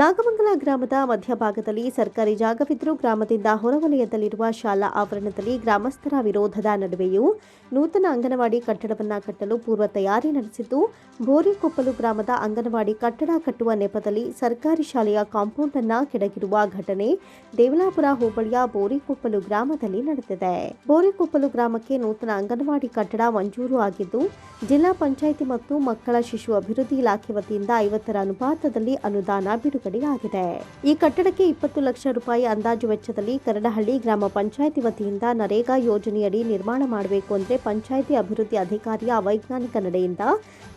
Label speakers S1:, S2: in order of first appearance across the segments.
S1: ನಾಗಮಂಗಲ ಗ್ರಾಮದ ಮಧ್ಯಭಾಗದಲ್ಲಿ ಸರ್ಕಾರಿ ಜಾಗವಿದ್ದರೂ ಗ್ರಾಮದಿಂದ ಹೊರವಲಯದಲ್ಲಿರುವ ಶಾಲಾ ಆವರಣದಲ್ಲಿ ಗ್ರಾಮಸ್ಥರ ವಿರೋಧದ ನಡುವೆಯೂ ನೂತನ ಅಂಗನವಾಡಿ ಕಟ್ಟಡವನ್ನು ಕಟ್ಟಲು ಪೂರ್ವ ತಯಾರಿ ನಡೆಸಿದ್ದು, ಬೋರಿಕೊಪ್ಪಲು ಗ್ರಾಮದ ಅಂಗನವಾಡಿ ಕಟ್ಟಡ ಕಟ್ಟುವ ನೆಪದಲ್ಲಿ ಸರ್ಕಾರಿ ಶಾಲೆಯ ಕಾಂಪೌಂಡ್ ಅನ್ನ ಕೆಡಗಿರುವ ಘಟನೆ ದೇವಲಾಪುರ ಹೋಬಳಿಯ ಬೋರಿಕೊಪ್ಪಲು ಗ್ರಾಮದಲ್ಲಿ ನಡೆದಿದೆ. ಬೋರಿಕೊಪ್ಪಲು ಗ್ರಾಮಕ್ಕೆ ನೂತನ ಅಂಗನವಾಡಿ ಕಟ್ಟಡ ಮಂಜೂರು ಆಗಿದ್ದು, ಜಿಲ್ಲಾ ಪಂಚಾಯಿತಿ ಮತ್ತು ಮಕ್ಕಳ ಶಿಶು ಅಭಿವೃದ್ಧಿ ಇಲಾಖೆ ವತಿಯಿಂದ ಐವತ್ತರ ಅನುಪಾತದಲ್ಲಿ ಅನುದಾನ ಬಿಡುಗಡೆಯಾಗಿದೆ ಈ ಕಟ್ಟಡಕ್ಕೆ ಇಪ್ಪತ್ತು ಲಕ್ಷ ರೂಪಾಯಿ ಅಂದಾಜು ವೆಚ್ಚದಲ್ಲಿ ಕರಡಹಳ್ಳಿ ಗ್ರಾಮ ಪಂಚಾಯಿತಿ ವತಿಯಿಂದ ನರೇಗಾ ಯೋಜನೆಯಡಿ ನಿರ್ಮಾಣ ಮಾಡಬೇಕು ಅಂದರೆ ಪಂಚಾಯಿತಿ ಅಭಿವೃದ್ಧಿ ಅಧಿಕಾರಿಯ ಅವೈಜ್ಞಾನಿಕ ನಡೆಯಿಂದ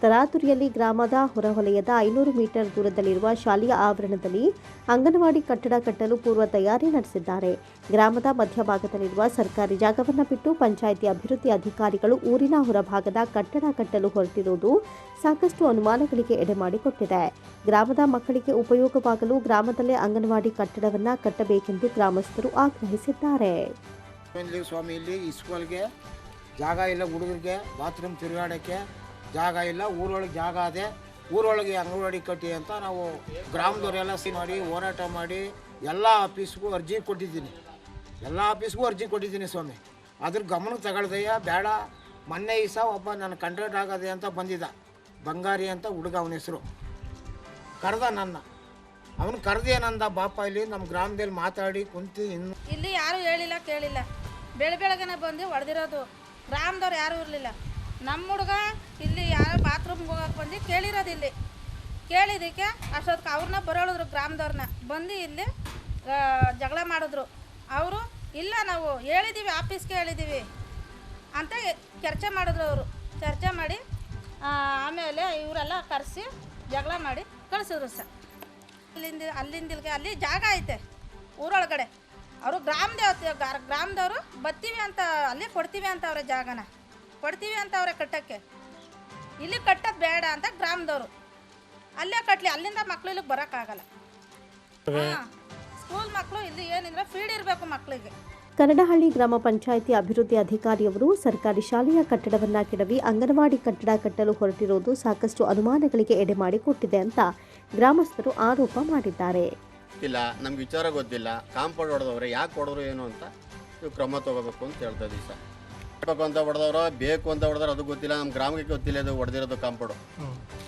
S1: ತರಾತುರಿಯಲ್ಲಿ ಗ್ರಾಮದ ಹೊರವಲಯದ ಐನೂರು ಮೀಟರ್ ದೂರದಲ್ಲಿರುವ ಶಾಲೆಯ ಆವರಣದಲ್ಲಿ ಅಂಗನವಾಡಿ ಕಟ್ಟಡ ಕಟ್ಟಲು ಪೂರ್ವ ತಯಾರಿ ನಡೆಸಿದ್ದಾರೆ. ಗ್ರಾಮದ ಮಧ್ಯಭಾಗದಲ್ಲಿರುವ ಸರ್ಕಾರಿ ಜಾಗವನ್ನು ಬಿಟ್ಟು ಪಂಚಾಯಿತಿ ಅಭಿವೃದ್ಧಿ ಅಧಿಕಾರಿಗಳು ಊರಿನ ಹೊರಭಾಗದ ಕಟ್ಟಡ ಕಟ್ಟಲು ಹೊರಟಿರುವುದು ಸಾಕಷ್ಟು ಅನುಮಾನಗಳಿಗೆ ಎಡೆಮಾಡಿಕೊಟ್ಟಿದೆ ಗ್ರಾಮದ ಮಕ್ಕಳಿಗೆ ಉಪಯೋಗವಾಗಲು ಗ್ರಾಮದಲ್ಲೇ ಅಂಗನವಾಡಿ ಕಟ್ಟಡವನ್ನ ಕಟ್ಟಬೇಕೆಂದು ಗ್ರಾಮಸ್ಥರು ಆಗ್ರಹಿಸಿದ್ದಾರೆ.
S2: ಸ್ವಾಮಿ ಇಲ್ಲಿ ಇಸ್ಕೂಲ್ಗೆ ಸ್ಕೂಲ್ಗೆ ಜಾಗ ಇಲ್ಲ ಹುಡುಗರಿಗೆ, ಬಾತ್ರೂಮ್ ತಿರುಗಾಡೋಕ್ಕೆ ಜಾಗ ಇಲ್ಲ, ಊರೊಳಗೆ ಜಾಗ ಅದೇ ಊರೊಳಗೆ ಅಂಗನವಾಡಿ ಕಟ್ಟಿ ಅಂತ ನಾವು ಗ್ರಾಮದವರೆಲ್ಲ ಸಿ ಮಾಡಿ, ಹೋರಾಟ ಮಾಡಿ, ಎಲ್ಲ ಆಫೀಸ್ಗೂ ಅರ್ಜಿ ಕೊಟ್ಟಿದ್ದೀನಿ. ಎಲ್ಲ ಆಫೀಸ್ಗೂ ಅರ್ಜಿ ಕೊಟ್ಟಿದ್ದೀನಿ ಸ್ವಾಮಿ. ಅದ್ರ ಗಮನಕ್ಕೆ ತಗೊಳ್ದಯ್ಯ, ಬೇಡ. ಮೊನ್ನೆ ಈ ಸಹ ಒಬ್ಬ ನನ್ನ ಕಂಟ್ರಾಕ್ಟ್ ಆಗದೆ ಅಂತ ಬಂದಿದ್ದ. ಬಂಗಾರಿ ಅಂತ ಹುಡುಗ ಅವನ ಹೆಸರು. ಕರೆದ ನನ್ನ. ಅವನು ಕರೆದೇನಂದ ಬಾಪ ಇಲ್ಲಿ ನಮ್ಮ ಗ್ರಾಮದಲ್ಲಿ ಮಾತಾಡಿ ಕುಂತು ಇನ್ನು.
S3: ಇಲ್ಲಿ ಯಾರು ಹೇಳಿಲ್ಲ, ಕೇಳಿಲ್ಲ. ಬೆಳ ಬೆಳಗ್ಗೆನೆ ಬಂದು ಹೊಡೆದಿರೋದು. ಗ್ರಾಮದವ್ರು ಯಾರೂ ಇರಲಿಲ್ಲ. ನಮ್ಮ ಹುಡುಗ ಇಲ್ಲಿ ಯಾರೋ ಬಾತ್ರೂಮ್ಗೆ ಹೋಗಕ್ಕೆ ಬಂದು ಕೇಳಿರೋದು ಇಲ್ಲಿ. ಕೇಳಿದಕ್ಕೆ ಅಷ್ಟೊತ್ತಿಗೆ ಅವ್ರನ್ನ ಬರೋಳಿದ್ರು ಗ್ರಾಮದವ್ರನ್ನ. ಬಂದು ಇಲ್ಲಿ ಜಗಳ ಮಾಡಿದ್ರು. ಅವರು, ಇಲ್ಲ ನಾವು ಹೇಳಿದ್ದೀವಿ ಆಫೀಸ್ಗೆ ಹೇಳಿದ್ದೀವಿ ಅಂತ ಚರ್ಚೆ ಮಾಡಿದ್ರು ಅವರು. ಚರ್ಚೆ ಮಾಡಿ ಆಮೇಲೆ ಇವರೆಲ್ಲ ಕರೆಸಿ ಜಗಳ ಮಾಡಿ ಕಳಿಸಿದ್ರು ಸರ್ ಅಲ್ಲಿಂದ ಅಲ್ಲಿಂದ ಇಲ್ಲಿಗೆ ಅಲ್ಲಿ ಜಾಗ ಐತೆ ಊರೊಳಗಡೆ. ಅವರು ಗ್ರಾಮದೇವತೆ ಗ್ರಾಮದವರು ಬರ್ತೀವಿ ಅಂತ ಅಲ್ಲಿ ಕೊಡ್ತೀವಿ ಅಂತ ಅವರ ಜಾಗನ. ಕೊಡ್ತೀವಿ ಅಂತ ಅವ್ರೆ ಕಟ್ಟಕ್ಕೆ. ಇಲ್ಲಿ ಕಟ್ಟೋದು ಬೇಡ ಅಂತ ಗ್ರಾಮದವರು. ಅಲ್ಲೇ ಕಟ್ಟಲಿ ಅಲ್ಲಿಂದ ಮಕ್ಳು ಇಲ್ಲಿಗೆ ಬರೋಕ್ಕಾಗಲ್ಲ. ಹಾಂ. ಸ್ಕೂಲ್ ಮಕ್ಕಳು ಇಲ್ಲಿ ಏನಿದ್ರೆ ಫೀಡ್ ಇರಬೇಕು ಮಕ್ಕಳಿಗೆ
S1: ಕರಡಹಳ್ಳಿ ಗ್ರಾಮ ಪಂಚಾಯಿತಿ ಅಭಿವೃದ್ಧಿ ಅಧಿಕಾರಿಯವರು ಸರ್ಕಾರಿ ಶಾಲೆಯ ಕಟ್ಟಡವನ್ನ ಕೆಡವಿ ಅಂಗನವಾಡಿ ಕಟ್ಟಡ ಕಟ್ಟಲು ಹೊರಟಿರುವುದು ಸಾಕಷ್ಟು ಅನುಮಾನಗಳಿಗೆ ಎಡೆ ಮಾಡಿಕೊಟ್ಟಿದೆ ಅಂತ ಗ್ರಾಮಸ್ಥರು ಆರೋಪ ಮಾಡಿದ್ದಾರೆ.
S4: ಇಲ್ಲ ನಮ್ಗೆ ವಿಚಾರ ಗೊತ್ತಿಲ್ಲ. ಕಾಂಪೌಂಡ್ ಹೊಡೆದವ್ರೆ ಯಾಕೆ ಹೊಡೆದ್ರು ಏನು ಅಂತ ನೀವು ಕ್ರಮ ತಗೋಬೇಕು ಅಂತ ಹೇಳ್ತಾ ಇದ್ದೀವಿ ಸರ್. ಬೇಕು ಅಂತ ಹೊಡೆದವ್ರು ಬೇಕು ಅಂತ ಹೊಡೆದ್ರೆ ಅದು ಗೊತ್ತಿಲ್ಲ. ನಮ್ಮ ಗ್ರಾಮಕ್ಕೆ ಗೊತ್ತಿಲ್ಲ ಅದು ಹೊಡೆದಿರೋದು ಕಾಂಪೌಂಡು.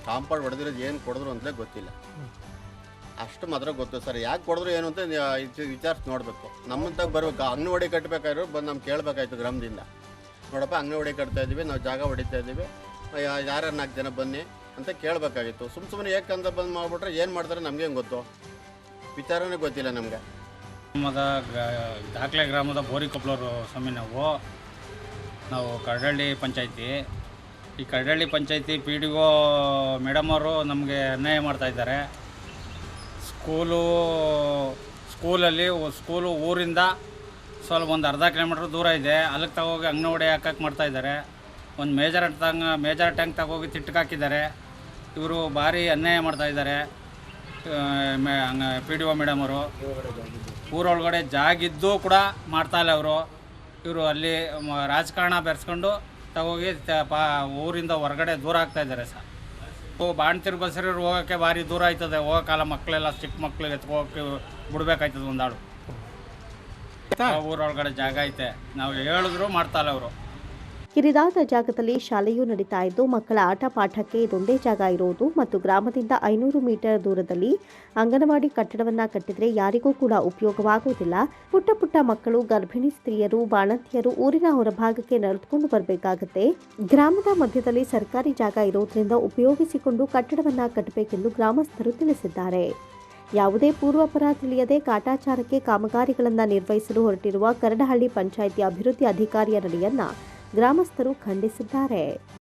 S4: ಕಾಂಪೌಂಡ್ ಹೊಡೆದಿರೋದು ಏನು ಕೊಡಿದ್ರು ಅಂತಲೇ ಗೊತ್ತಿಲ್ಲ. ಅಷ್ಟು ಮಾತ್ರ ಗೊತ್ತು ಸರ್. ಯಾಕೆ ಕೊಡಿದ್ರು ಏನು ಅಂತ ವಿಚಾರಿಸಿ ನೋಡಬೇಕು. ನಮ್ಮಂತ ಬರಬೇಕು. ಅಂಗನವಾಡಿ ಕಟ್ಟಬೇಕಾದ್ರು ಬಂದು ನಮ್ಗೆ ಕೇಳಬೇಕಾಯ್ತು ಗ್ರಾಮದಿಂದ. ನೋಡಪ್ಪ, ಅಂಗನವಾಡಿ ಕಟ್ತಾ ಇದ್ದೀವಿ ನಾವು ಜಾಗ ಹೊಡಿತಾ ಇದ್ದೀವಿ ಯಾರು ನಾಲ್ಕು ಜನ ಬನ್ನಿ ಅಂತ ಕೇಳಬೇಕಾಗಿತ್ತು. ಸುಮ್ಮ ಸುಮ್ಮನೆ ಅಂತ ಬಂದು ಮಾಡಿಬಿಟ್ರೆ ಏನು ಮಾಡ್ತಾರೆ ನಮಗೇನು ಗೊತ್ತು? ವಿಚಾರನೇ ಗೊತ್ತಿಲ್ಲ ನಮಗೆ.
S5: ಗ್ರಾಮದ ದಾಖಲೆ ಗ್ರಾಮದ ಬೋರಿಕೊಪ್ಲೂರು ಸ್ವಾಮಿ ನಾವು. ನಾವು ಕರಡಳ್ಳಿ ಪಂಚಾಯಿತಿ. ಈ Karadalli panchayat P D O madam ಅವರು ನಮಗೆ ಅನ್ಯಾಯ ಮಾಡ್ತಾಯಿದ್ದಾರೆ ಸ್ಕೂಲು, ಸ್ಕೂಲಲ್ಲಿ ಸ್ಕೂಲು ಊರಿಂದ ಸ್ವಲ್ಪ ಒಂದು ಅರ್ಧ ಕಿಲೋಮೀಟ್ರ್ ದೂರ ಇದೆ. ಅಲ್ಲಿಗೆ ತಗೋಗಿ ಅಂಗನವಾಡಿ ಹಾಕಕ್ಕೆ ಮಾಡ್ತಾಯಿದ್ದಾರೆ ಒಂದು ಮೇಜರ್ ತಂಗ, ಮೇಜರ್ ಟ್ಯಾಂಕ್ ತಗೋಗಿ ತಿಟ್ಟಕಾಕಿದ್ದಾರೆ ಇವರು ಭಾರಿ ಅನ್ಯಾಯ ಮಾಡ್ತಾಯಿದ್ದಾರೆ ಪಿ ಡಿ ಒ ಮೇಡಮ್ ಅವರು. ಊರೊಳಗಡೆ ಜಾಗಿದ್ದು ಕೂಡ ಮಾಡ್ತಾ ಇಲ್ಲ ಅವರು. ಇವರು ಅಲ್ಲಿ ರಾಜಕಾರಣ ಬೆರೆಸ್ಕೊಂಡು ತಗೋಗಿ ಪಾ, ಊರಿಂದ ಹೊರಗಡೆ ದೂರ ಆಗ್ತಾಯಿದ್ದಾರೆ ಸರ್. ಓ ಬಾಣ್ತಿರ್ ಬಸರಿ ಹೋಗೋಕ್ಕೆ ಭಾರಿ ದೂರ ಆಯ್ತದೆ. ಹೋಗೋಕ್ಕಾಲ ಮಕ್ಕಳೆಲ್ಲ ಚಿಕ್ಕ ಮಕ್ಳಿಗೆ ಎತ್ಕೋಕೆ ಬಿಡ್ಬೇಕಾಯ್ತದೆ ಒಂದಾಳು ಊರೊಳಗಡೆ ಜಾಗ ಐತೆ. ನಾವು ಹೇಳಿದ್ರು ಮಾಡ್ತಾ ಇಲ್ಲ ಅವರು.
S1: ಕಿರಿದಾದ ಜಾಗದಲ್ಲಿ ಶಾಲೆಯೂ ನಡೀತಾ ಇದ್ದು, ಮಕ್ಕಳ ಆಟ ಪಾಠಕ್ಕೆ ಇದೊಂದೇ ಜಾಗ ಇರುವುದು ಮತ್ತು ಗ್ರಾಮದಿಂದ ಐನೂರು ಮೀಟರ್ ದೂರದಲ್ಲಿ ಅಂಗನವಾಡಿ ಕಟ್ಟಡವನ್ನು ಕಟ್ಟಿದರೆ ಯಾರಿಗೂ ಕೂಡ ಉಪಯೋಗವಾಗುವುದಿಲ್ಲ. ಪುಟ್ಟ ಪುಟ್ಟ ಮಕ್ಕಳು, ಗರ್ಭಿಣಿ ಸ್ತ್ರೀಯರು, ಬಾಣಂತಿಯರು ಊರಿನ ಹೊರಭಾಗಕ್ಕೆ ನಡೆದುಕೊಂಡು ಬರಬೇಕಾಗುತ್ತೆ. ಗ್ರಾಮದ ಮಧ್ಯದಲ್ಲಿ ಸರ್ಕಾರಿ ಜಾಗ ಇರುವುದರಿಂದ ಉಪಯೋಗಿಸಿಕೊಂಡು ಕಟ್ಟಡವನ್ನು ಕಟ್ಟಬೇಕೆಂದು ಗ್ರಾಮಸ್ಥರು ತಿಳಿಸಿದ್ದಾರೆ. ಯಾವುದೇ ಪೂರ್ವಾಪರ ತಿಳಿಯದೆ ಕಾಟಾಚಾರಕ್ಕೆ ಕಾಮಗಾರಿಗಳನ್ನು ನಿರ್ವಹಿಸಲು ಹೊರಟಿರುವ ಕರಡಹಳ್ಳಿ ಪಂಚಾಯಿತಿ ಅಭಿವೃದ್ಧಿ ಅಧಿಕಾರಿಯ ನಡೆಯನ್ನ ಗ್ರಾಮಸ್ಥರು ಖಂಡಿಸಿದ್ದಾರೆ.